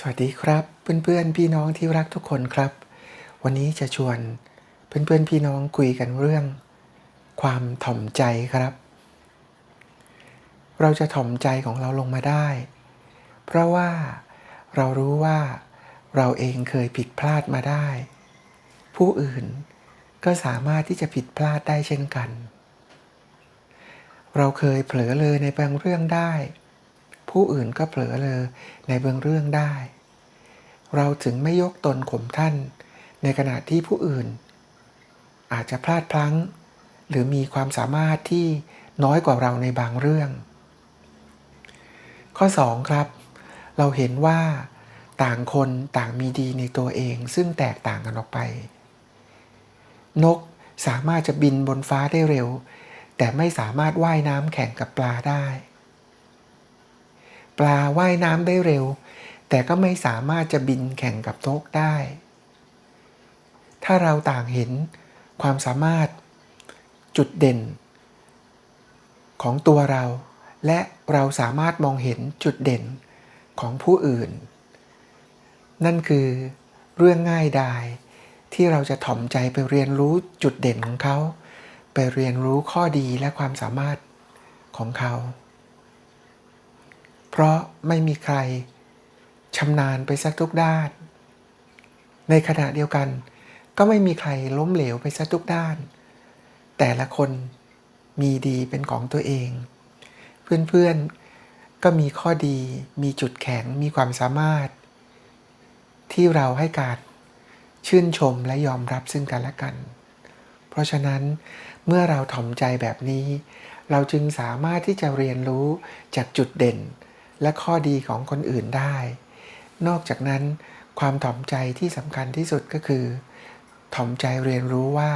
สวัสดีครับ เพื่อนๆพี่น้องที่รักทุกคนครับ วันนี้จะชวนเพื่อนๆพี่น้องคุยกันเรื่อง ความถ่อมใจครับ เราจะถ่อมใจของเราลงมาได้ เพราะว่าเรารู้ว่าเราเองเคยผิดพลาดมาได้ ผู้อื่นก็สามารถที่จะผิดพลาดได้เช่นกัน เราเคยเผลอเลยในบางเรื่องได้ ผู้อื่นก็เผลอเลยในบางเรื่องได้ เราถึงไม่ยกตนข่มท่าน ในขณะที่ผู้อื่น อาจจะพลาดพลั้ง หรือมีความสามารถที่น้อยกว่าเราในบางเรื่อง ข้อ 2 ครับ เราเห็นว่าต่างคนต่างมีดีในตัวเอง ซึ่งแตกต่างกันออกไป นกสามารถจะบินบนฟ้าได้เร็ว แต่ไม่สามารถว่ายน้ำแข่งกับปลาได้ ปลาว่ายน้ำได้เร็ว แต่ก็ไม่สามารถจะบินแข่งกับนกได้ ถ้าเราต่างเห็นความสามารถจุดเด่น ของตัวเรา และเราสามารถมองเห็นจุดเด่นของผู้อื่น นั่นคือเรื่องง่ายดายที่เราจะถ่อมใจไปเรียนรู้จุดเด่นของเขา ไปเรียนรู้ข้อดีและความสามารถของเขา เพราะไม่มีใครชำนาญไปสักทุกด้าน ในขณะเดียวกัน ก็ไม่มีใครล้มเหลวไปสักทุกด้าน แต่ละคนมีดีเป็นของตัวเอง เพื่อนๆก็มีข้อดี มีจุดแข็ง มีความสามารถ ที่เราให้การชื่นชมและยอมรับซึ่งกันและกัน เพราะฉะนั้นเมื่อเราถ่อมใจแบบนี้ เราจึงสามารถที่จะเรียนรู้จากจุดเด่น และข้อดีของคนอื่นได้ นอกจากนั้น ความถ่อมใจที่สำคัญที่สุดก็คือ ถ่อมใจเรียนรู้ว่า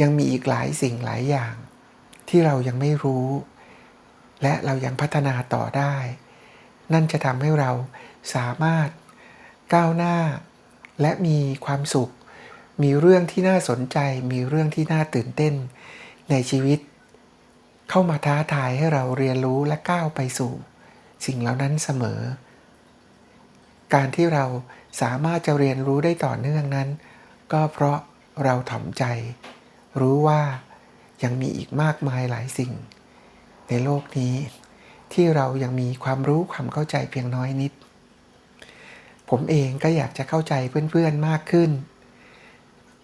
ยังมีอีกหลายสิ่งหลายอย่าง ที่เรายังไม่รู้ และเรายังพัฒนาต่อได้ นั่นจะทำให้เราสามารถก้าวหน้า และมีความสุข มีเรื่องที่น่าสนใจ มีเรื่องที่น่าตื่นเต้น ในชีวิต เข้ามาท้าทายให้เราเรียนรู้และก้าวไปสู่ สิ่งเหล่านั้นเสมอ การที่เราสามารถจะเรียนรู้ได้ต่อเนื่องนั้น ก็เพราะเราถ่อมใจ รู้ว่ายังมีอีกมากมายหลายสิ่ง ในโลกนี้ที่เรายังมีความรู้ความเข้าใจเพียงน้อยนิด ผมเองก็อยากจะเข้าใจเพื่อนๆมากขึ้น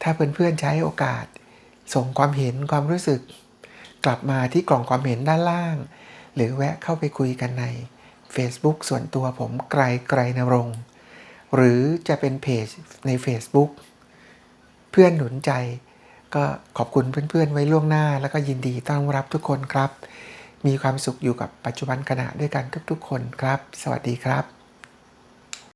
ถ้าเพื่อนๆใช้โอกาส ส่งความเห็นความรู้สึก กลับมาที่กล่องความเห็นด้านล่าง หรือแวะเข้าไปคุยกันใน Facebook ส่วนตัวผมไกลไกลนรงหรือจะเป็นเพจใน Facebook เพื่อนหนุนใจ ก็ขอบคุณเพื่อนๆไว้ล่วงหน้า แล้วก็ยินดีต้อนรับทุกคนครับ มีความสุขอยู่กับปัจจุบันขณะด้วยกันทุกๆคนครับ สวัสดีครับ